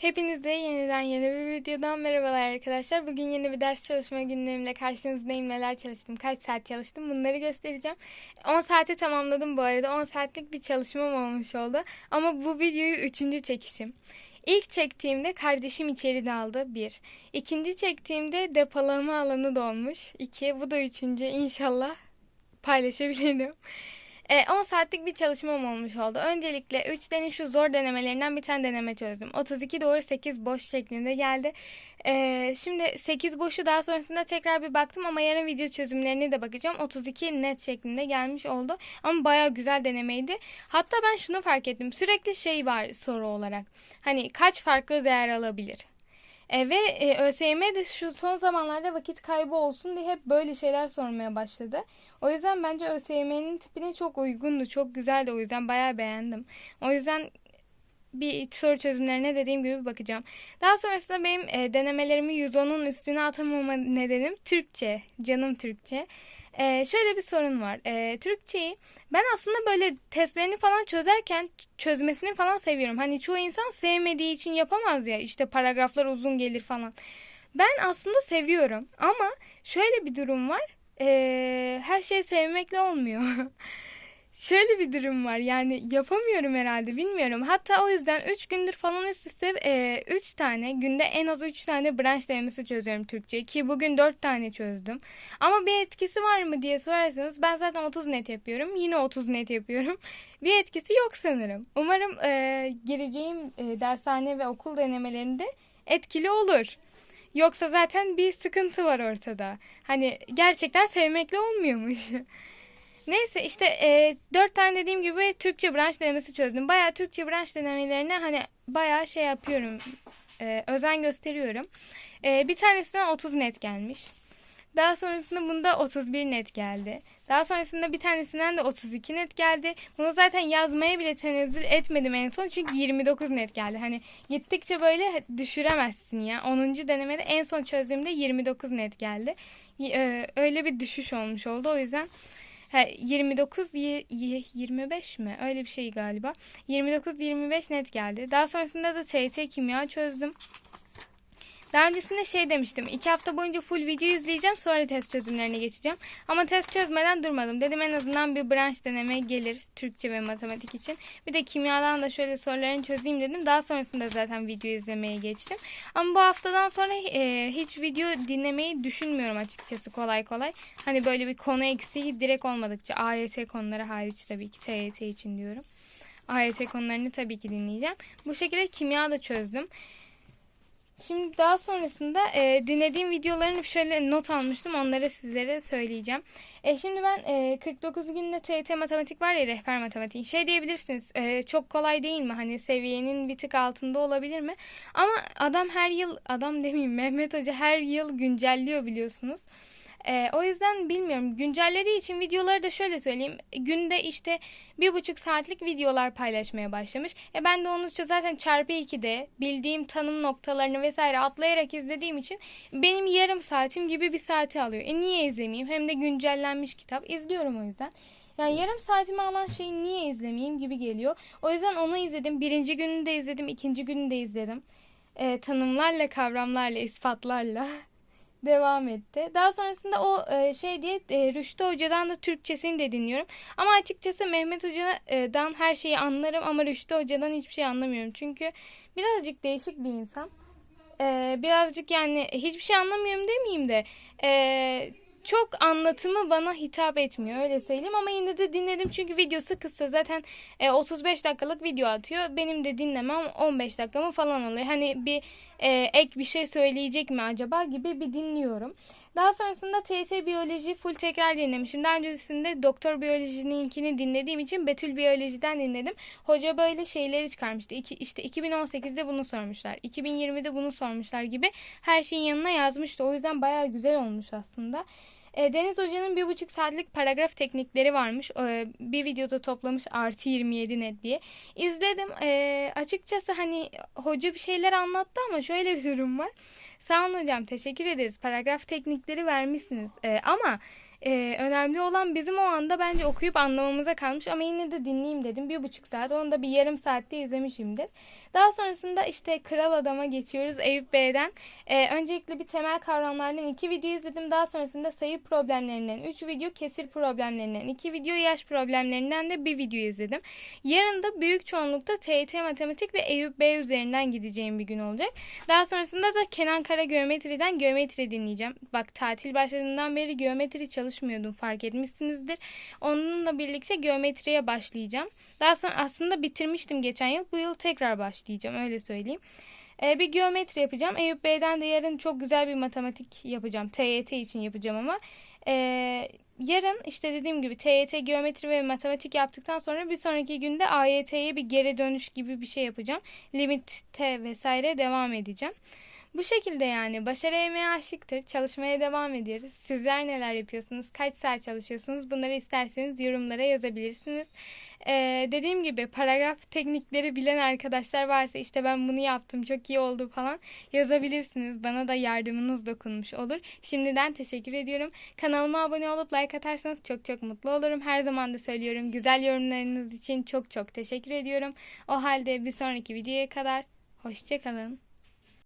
Hepinize yeniden yeni bir videodan merhabalar arkadaşlar. Bugün yeni bir ders çalışma günlüğümle karşınızdayım. Neler çalıştım, kaç saat çalıştım bunları göstereceğim. 10 saati tamamladım bu arada. 10 saatlik bir çalışmam olmuş oldu. Ama bu videoyu 3. çekişim. İlk çektiğimde kardeşim içeri daldı 1. İkinci çektiğimde depolama alanı dolmuş 2. Bu da üçüncü inşallah paylaşabilirim. E, 10 saatlik bir çalışmam olmuş oldu. Öncelikle 3'lerin şu zor denemelerinden bir tane deneme çözdüm. 32 doğru 8 boş şeklinde geldi. E, şimdi 8 boşu daha sonrasında tekrar bir baktım ama yarın video çözümlerine de bakacağım. 32 net şeklinde gelmiş oldu. Ama baya güzel denemeydi. Hatta ben şunu fark ettim. Sürekli şey var soru olarak. Hani kaç farklı değer alabilir? E, ve e, ÖSYM de şu son zamanlarda vakit kaybı olsun diye hep böyle şeyler sormaya başladı. O yüzden bence ÖSYM'nin tipine çok uygundu. Çok güzeldi. O yüzden bayağı beğendim. O yüzden bir soru çözümlerine dediğim gibi bakacağım. Daha sonrasında benim e, denemelerimi 110'un üstüne atamama nedenim Türkçe. Canım Türkçe. E, şöyle bir sorun var. E, Türkçeyi ben aslında böyle testlerini falan çözerken çözmesini falan seviyorum. Hani çoğu insan sevmediği için yapamaz ya. İşte paragraflar uzun gelir falan. Ben aslında seviyorum ama şöyle bir durum var. E, her şeyi sevmekle olmuyor. Şöyle bir durum var yani yapamıyorum herhalde bilmiyorum. Hatta o yüzden 3 gündür falan üst üste 3 e, tane günde en az 3 tane branş denemesi çözüyorum Türkçe ki bugün 4 tane çözdüm. Ama bir etkisi var mı diye sorarsanız ben zaten 30 net yapıyorum. Yine 30 net yapıyorum. Bir etkisi yok sanırım. Umarım e, gireceğim e, dershane ve okul denemelerinde etkili olur. Yoksa zaten bir sıkıntı var ortada. Hani gerçekten sevmekle olmuyormuş. Neyse işte e, 4 tane dediğim gibi Türkçe branş denemesi çözdüm. Bayağı Türkçe branş denemelerine hani bayağı şey yapıyorum. E, özen gösteriyorum. E, bir tanesinden 30 net gelmiş. Daha sonrasında bunda 31 net geldi. Daha sonrasında bir tanesinden de 32 net geldi. Bunu zaten yazmaya bile tenezzül etmedim en son çünkü 29 net geldi. Hani gittikçe böyle düşüremezsin ya. 10. denemede en son çözdüğümde 29 net geldi. E, öyle bir düşüş olmuş oldu. O yüzden Ha, 29 25 mi? Öyle bir şey galiba. 29 25 net geldi. Daha sonrasında da TYT kimya çözdüm. Daha öncesinde şey demiştim. iki hafta boyunca full video izleyeceğim. Sonra test çözümlerine geçeceğim. Ama test çözmeden durmadım. Dedim en azından bir branş deneme gelir. Türkçe ve matematik için. Bir de kimyadan da şöyle sorularını çözeyim dedim. Daha sonrasında zaten video izlemeye geçtim. Ama bu haftadan sonra e, hiç video dinlemeyi düşünmüyorum açıkçası kolay kolay. Hani böyle bir konu eksiği direkt olmadıkça. AYT konuları hariç tabii ki. TYT için diyorum. AYT konularını tabii ki dinleyeceğim. Bu şekilde kimya da çözdüm. Şimdi daha sonrasında e, dinlediğim videolarını şöyle not almıştım. Onları sizlere söyleyeceğim. E, şimdi ben e, 49 günde TYT matematik var ya rehber matematik. Şey diyebilirsiniz e, çok kolay değil mi? Hani seviyenin bir tık altında olabilir mi? Ama adam her yıl adam demeyeyim Mehmet Hoca her yıl güncelliyor biliyorsunuz. E, o yüzden bilmiyorum. Güncellediği için videoları da şöyle söyleyeyim. Günde işte bir buçuk saatlik videolar paylaşmaya başlamış. E, ben de onu zaten çarpı 2'de bildiğim tanım noktalarını vesaire atlayarak izlediğim için benim yarım saatim gibi bir saati alıyor. E niye izlemeyeyim? Hem de güncellenmiş kitap. izliyorum o yüzden. Yani yarım saatimi alan şeyi niye izlemeyeyim gibi geliyor. O yüzden onu izledim. Birinci gününü de izledim. ikinci gününü de izledim. E, tanımlarla, kavramlarla, ispatlarla. devam etti. Daha sonrasında o e, şey diye e, Rüştü Hoca'dan da Türkçesini de dinliyorum. Ama açıkçası Mehmet Hoca'dan her şeyi anlarım ama Rüştü Hoca'dan hiçbir şey anlamıyorum. Çünkü birazcık değişik bir insan. E, birazcık yani hiçbir şey anlamıyorum demeyeyim de çok anlatımı bana hitap etmiyor öyle söyleyeyim. Ama yine de dinledim çünkü videosu kısa. Zaten e, 35 dakikalık video atıyor. Benim de dinlemem 15 dakikamı falan alıyor hani bir e, ek bir şey söyleyecek mi acaba gibi bir dinliyorum. Daha sonrasında TT biyoloji full tekrar dinlemişim. Daha öncesinde doktor biyolojinin ilkini dinlediğim için Betül biyolojiden dinledim. Hoca böyle şeyleri çıkarmıştı. İki, işte 2018'de bunu sormuşlar 2020'de bunu sormuşlar gibi her şeyin yanına yazmıştı. O yüzden baya güzel olmuş aslında e, Deniz Hoca'nın bir buçuk saatlik paragraf teknikleri varmış. E, bir videoda toplamış artı 27 net diye. İzledim. E, açıkçası hani hoca bir şeyler anlattı ama şöyle bir durum var. Sağ olun hocam teşekkür ederiz. Paragraf teknikleri vermişsiniz. E, ama Ee, önemli olan bizim o anda bence okuyup anlamamıza kalmış ama yine de dinleyeyim dedim. Bir buçuk saat onu da bir yarım saatte izlemişimdir. Daha sonrasında işte Kral Adam'a geçiyoruz Eyüp Bey'den. Ee, öncelikle bir temel kavramlardan iki video izledim. Daha sonrasında sayı problemlerinden üç video, kesir problemlerinden iki video, yaş problemlerinden de bir video izledim. Yarın da büyük çoğunlukta TYT Matematik ve Eyüp Bey üzerinden gideceğim bir gün olacak. Daha sonrasında da Kenan Kara Geometri'den geometri dinleyeceğim. Bak tatil başladığından beri geometri çalışmıyordum fark etmişsinizdir. Onunla birlikte geometriye başlayacağım. Daha sonra aslında bitirmiştim geçen yıl. Bu yıl tekrar başlayacağım öyle söyleyeyim. Ee, bir geometri yapacağım. Eyüp Bey'den de yarın çok güzel bir matematik yapacağım. TYT için yapacağım ama. Ee, yarın işte dediğim gibi TYT geometri ve matematik yaptıktan sonra bir sonraki günde AYT'ye bir geri dönüş gibi bir şey yapacağım. Limitte vesaire devam edeceğim. Bu şekilde yani başarı emeği aşıktır. Çalışmaya devam ediyoruz. Sizler neler yapıyorsunuz? Kaç saat çalışıyorsunuz? Bunları isterseniz yorumlara yazabilirsiniz. Ee, dediğim gibi paragraf teknikleri bilen arkadaşlar varsa işte ben bunu yaptım çok iyi oldu falan yazabilirsiniz. Bana da yardımınız dokunmuş olur. Şimdiden teşekkür ediyorum. Kanalıma abone olup like atarsanız çok çok mutlu olurum. Her zaman da söylüyorum. Güzel yorumlarınız için çok çok teşekkür ediyorum. O halde bir sonraki videoya kadar hoşçakalın.